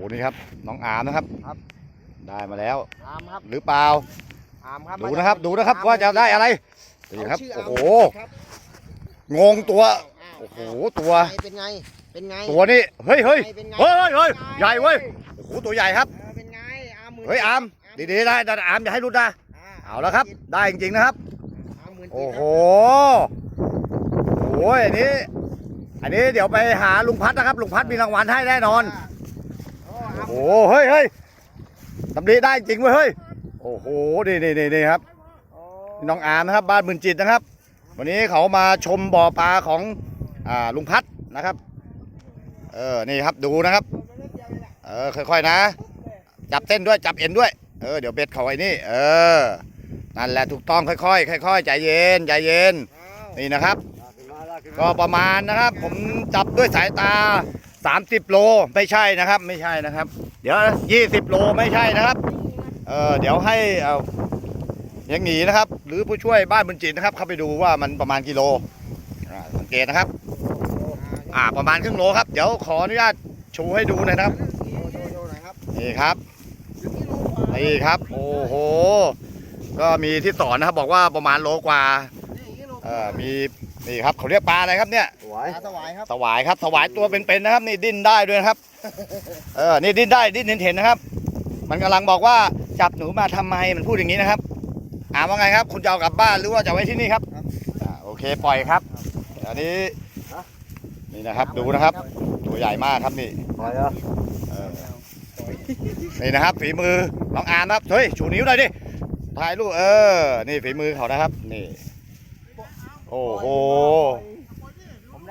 อ้นี่ครับ น้องอามนะครับ ครับ ได้มาแล้ว อามครับหรือเปล่า อามครับดูนะครับ ดูนะครับว่าจะได้อะไรนี่ครับเาโอ้ชื่โหอามครับงงตัวอ้าวโอ้โห ตัว เป็นไง เป็นไง ตัวนี้เฮ้ยเฮ้ยเป็นไงเฮ้ยเฮ้ยใหญ่เว้ย โอ้โห ตัวใหญ่ครับเออเป็นไง อามหมื่นเฮ้ยอาม ดีๆได้ได้อามอย่าให้รุดนะเอาแล้วครับ ได้จริงๆนะครับอามหมื่นโอ้โหเจ็ดโอ้ยอันนี้ อันนี้เดี๋ยวไปหาลุงพัดนะครับ ลุงพัดมีรางวัลให้แน่นอนครับ โอ้โหเฮ้ยเฮ้ยตำลีได้จริงเว้ยเฮ้ยโอ้โหนี่นี่นี่นี่ครับน้องอามนะครับบ้านหมื่นจิตนะครับ วันนี้เขามาชมบ่อปลาของอ่าลุงพัดนะครับเออนี่ครับดูนะครับเออค่อยๆนะ จับเส้นด้วยจับเอ็นด้วยเออเดี๋ยวเบ็ดเขาไว้นี่เออนั่นแหละถูกต้องค่อยๆค่อยๆใจเย็นใจเย็นนี่นะครับ ก็ประมาณนะครับ ผมจับด้วยสายตา 30โลไม่ใช่นะครับ ไม่ใช่นะครับ เดี๋ยว20โลไม่ใช่นะครับเออเดี๋ยวให้เอ่อยังหนีนะครับ หรือผู้ช่วยบ้านบุญจิตนะครับ เข้าไปดูว่ามันประมาณกิโลอ่าสังเกตนะครับ อ่าประมาณครึ่งโลครับ เดี๋ยวขออนุญาตชูให้ดูหน่อยครับนี่ครับนี่ครับ โอ้โห ก็มีที่สอนนะครับบอกว่าประมาณโลกว่าเออมี นี่ครับเขาเรียกปลาอะไรครับเนี่ยสวยสวายครับสวายครับสวายตัวเป็นๆนะครับ นี่ดิ้นได้ด้วยนะครับ เออนี่ดิ้นได้ดิ้นเห็นๆนะครับ มันกำลังบอกว่าจับหนูมาทำไมมันพูดอย่างนี้นะครับอ่าว่าไงครับคุณจะเอากลับบ้านหรือว่าจะไว้ที่นี่ครับอ่าโอเคปล่อยครับอันนี้นี่นะครับดูนะครับ ตัวใหญ่มากครับนี่ปล่อยเหรอเออนี่นะครับฝีมือน้องอามครับเฮ้ยชูนิ้วหน่อยดิถ่ายรูปเออ นี่ฝีมือเขานะครับ นี่ โอ้โห